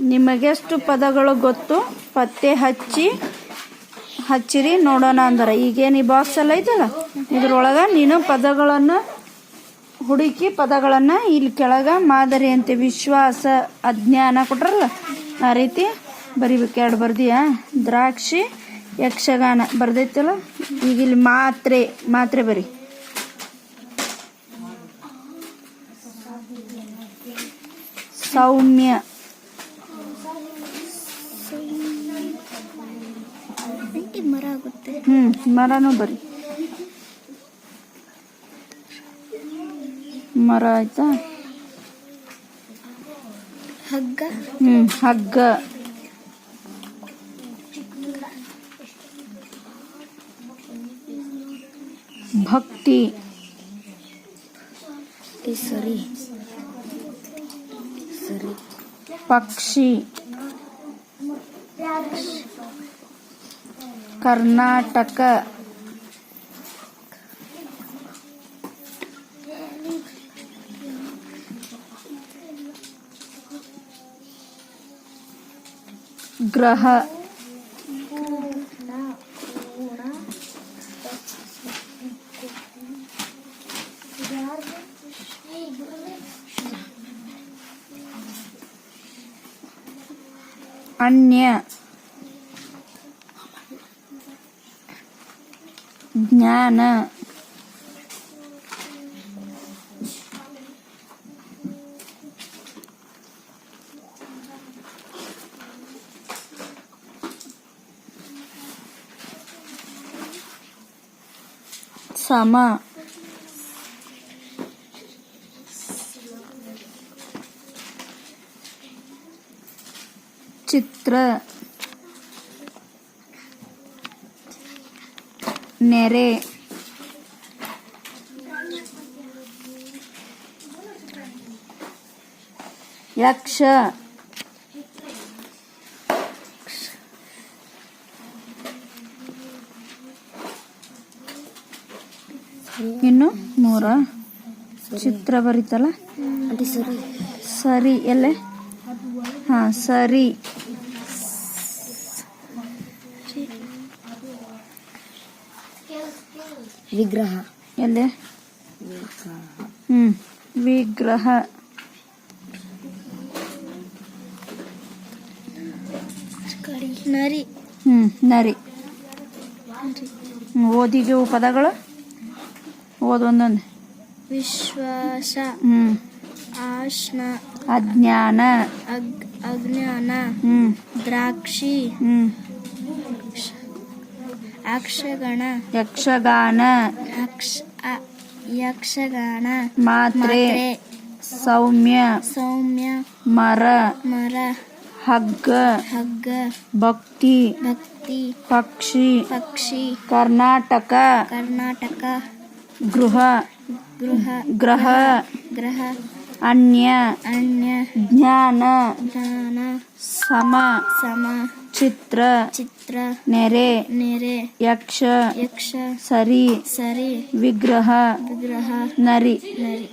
ನಿಮಗೆಷ್ಟು ಪದಗಳು ಗೊತ್ತು? ಪತ್ತೆ ಹಚ್ಚಿ, ಹಚ್ಚಿರಿ ನೋಡೋಣ ಅಂದ್ರೆ. ಈಗೇನು ಈ ಬಾಕ್ಸ್ ಎಲ್ಲ ಐತಲ್ಲ? ಇದ್ರೊಳಗೆ ನೀನು ಪದಗಳನ್ನು ಹುಡುಕಿ ಪದಗಳನ್ನು ಇಲ್ಲಿ ಕೆಳಗೆ ಮಾದರಿ ಅಂತ. ವಿಶ್ವಾಸ, ಅಜ್ಞಾನ ಕೊಟ್ರಲ್ಲ? ಆ ರೀತಿ ಬರಿಬೇಕು. ಎರಡು ಬರ್ದಿಯಾ? ದ್ರಾಕ್ಷಿ, ಯಕ್ಷಗಾನ. ಬರ್ದೈತಲ್ಲ? ಈಗ ಇಲ್ಲಿ ಮಾತ್ರೆ ಮಾತ್ರೆ ಬರಿ. ಸೌಮ್ಯ. ಮರ ಆಗುತ್ತೆ. ಹ್ಮ್ ಮರನೂ ಬರಿ. ಮರ ಆಯ್ತಾ? ಹಗ್ಗ. ಹ್ಮ್ ಹಗ್ಗ. ಭಕ್ತಿ. ಸರಿ. ಸರಿ. ಪಕ್ಷಿ. ಕರ್ನಾಟಕ ಗ್ರಹ ಅನ್ಯ nya na, sama citra. ನೆರೆ. ಯಕ್ಷ. ಇನ್ನು ಮೂರ ಚಿತ್ರ ಬರೀತಲ್ಲ ಸರಿ ಎಲ್ಲೆ ಹಾ ಸರಿ. ವಿಗ್ರಹ. ಎಲ್ಲಿ? ಹ್ಮ್. ವಿಗ್ರಹ. ನರಿ. ಹ್ಮ್ ನರಿ. ಓದಿಗೆ ಪದಗಳು? ಓದ್ ಒಂದೊಂದು. ವಿಶ್ವಾಸ. ಹ್ಮ್. ಆಶ್ನ. ಅಜ್ಞಾನ. ಅಗ್ ಅಜ್ಞಾನ. ಹ್ಮ್. ದ್ರಾಕ್ಷಿ. ಹ್ಮ್. ಯಕ್ಷಗಾನ. ಯಕ್ಷಗಾನ. ಮಾತ್ರೆ. ಮಾತ್ರೆ. ಸೌಮ್ಯ. ಸೌಮ್ಯ. ಮರ. ಮರ. ಹಗ್ಗ. ಹಗ್ಗ. ಭಕ್ತಿ. ಭಕ್ತಿ. ಪಕ್ಷಿ. ಪಕ್ಷಿ. ಕರ್ನಾಟಕ. ಕರ್ನಾಟಕ. ಗೃಹ. ಗೃಹ. ಗ್ರಹ. ಗ್ರಹ. ಅನ್ಯ ಅನ್ಯ ಜ್ಞಾನ ಜ್ಞಾನ ಸಮ ಸಮ ಚಿತ್ರ ಚಿತ್ರ ನೆರೆ ನೆರೆ ಯಕ್ಷ ಯಕ್ಷ ಸರಿ ಸರಿ ವಿಗ್ರಹ ವಿಗ್ರಹ ನರಿ ನರಿ